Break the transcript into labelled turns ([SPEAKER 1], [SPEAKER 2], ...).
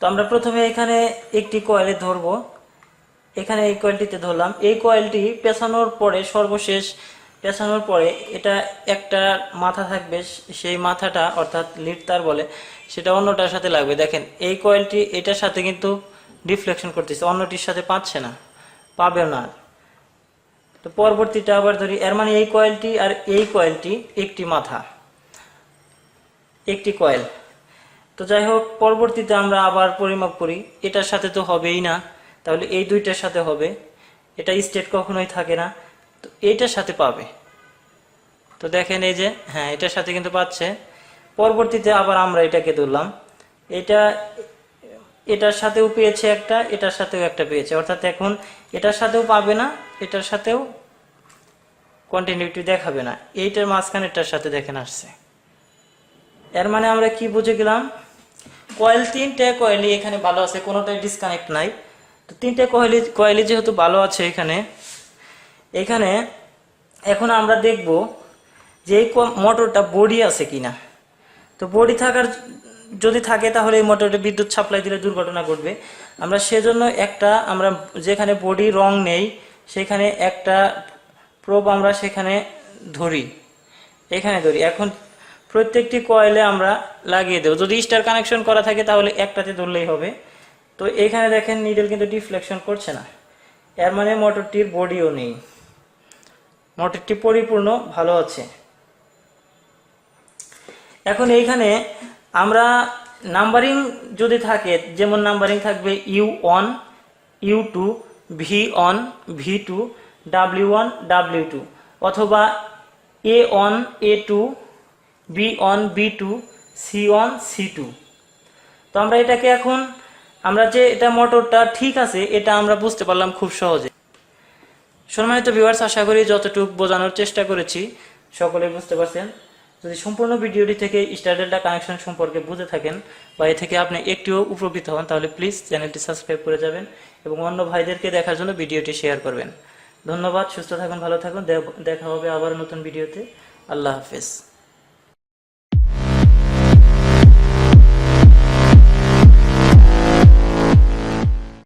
[SPEAKER 1] তো আমরা প্রথমে এখানে একটি কয়েলে ধরবো। এখানে এই কয়েলটিতে ধরলাম। এই কয়েলটি পেছানোর পরে, সর্বশেষ পেছানোর পরে এটা একটা মাথা থাকবে, সেই মাথাটা অর্থাৎ লিড তার বলে, সেটা অন্যটার সাথে লাগবে। দেখেন, এই কয়েলটি এটার সাথে কিন্তু ডিফ্লেকশন করতেছে, অন্যটির সাথে পাচ্ছে না পাবে না তো পরবর্তীটা আবার ধরি, এর মানে এই কয়েলটি আর এই কয়েলটি একটি মাথা, একটি কয়েল তো যাই হোক পরবর্তীতে আমরা আবার পরিমাপ করি। এটার সাথে তো হবেই না। তাহলে এই দুইটার সাথে হবে। এটা স্টেট কখনোই থাকে না। তো এইটার সাথে পাবে। তো দেখেন এই যে হ্যাঁ এটার সাথে কিন্তু পাচ্ছে। পরবর্তীতে আবার আমরা এটাকে ধরলাম। এটা, এটার সাথেও পেয়েছে একটা, এটার সাথেও একটা পেয়েছে। অর্থাৎ এখন এটার সাথেও পাবে না, এটার সাথেও কন্টিনিউটি দেখাবে না। এইটার মাঝখানে এটার সাথে দেখেন আসছে। এর মানে আমরা কি বুঝে গেলাম? কয়েল তিনটে কয়েলই এখানে ভালো আছে, কোনোটাই ডিসকানেক্ট নাই। তো তিনটে কয়েলি কয়েলই যেহেতু ভালো আছে এখানে এখানে এখন আমরা দেখব যে এই মোটরটা বডি আছে কিনা। তো বডি থাকার যদি থাকে তাহলে এই মোটরটা বিদ্যুৎ সাপ্লাই দিলে দুর্ঘটনা ঘটবে। আমরা সেজন্য একটা, আমরা যেখানে বডি রং নেই, সেখানে একটা প্রোব আমরা সেখানে ধরি। এখানে ধরি। এখন প্রত্যেকটি কয়েলে আমরা লাগিয়ে দেবো। যদি স্টার কানেকশন করা থাকে তাহলে একটাতে ধরলেই হবে। তো এখানে দেখেন নিডেল কিন্তু ডিফ্লেকশন করছে না। এর মানে মোটরটির বডিও নেই। মোটরটি পরিপূর্ণ, ভালো আছে। এখন এইখানে আমরা নাম্বারিং যদি থাকে, যেমন নাম্বারিং থাকবে U one U two V one V two W one W two অথবা A one A two B one B two C one C two তো আমরা এটাকে এখন, আমরা যে এটা মোটরটা ঠিক আছে, এটা আমরা বুঝতে পারলাম খুব সহজে। সম্মানিত ভিউয়ার্স আশা করি যতটুকু বোঝানোর চেষ্টা করেছি, সকলে বুঝতে পারছেন। যদি সম্পূর্ণ ভিডিওটি থেকে স্টার কানেকশন সম্পর্কে বুঝে থাকেন বা এ থেকে আপনি একটিও উপকৃত হন, তাহলে প্লিজ চ্যানেলটি সাবস্ক্রাইব করে যাবেন এবং অন্য ভাইদেরকে দেখার জন্য ভিডিওটি শেয়ার করবেন। ধন্যবাদ, সুস্থ থাকুন, ভালো থাকুন দেখা হবে আবার নতুন ভিডিওতে। আল্লাহ হাফেজ।